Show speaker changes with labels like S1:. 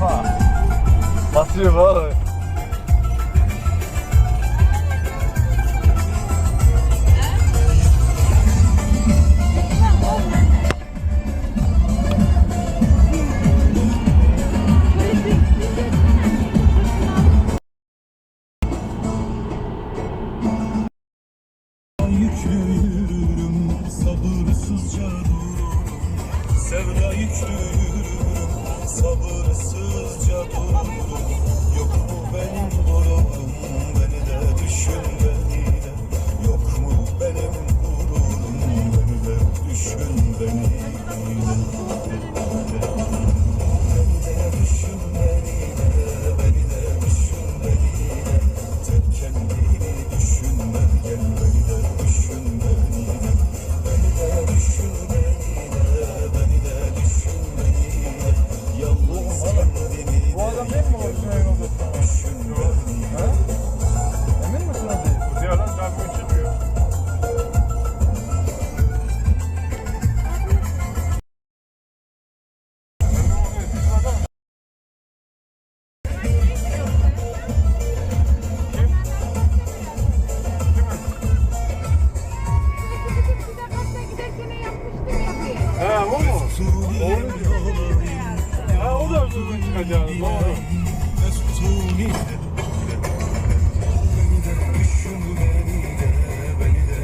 S1: Ha. Basıyor vallahi.
S2: Yükle yürürüm sabırsızca dur büklüyorum Sabırsızca durdum.
S1: Ha o
S3: mu?
S2: Doğru.
S3: Ha o da Özgür'ün. Doğru.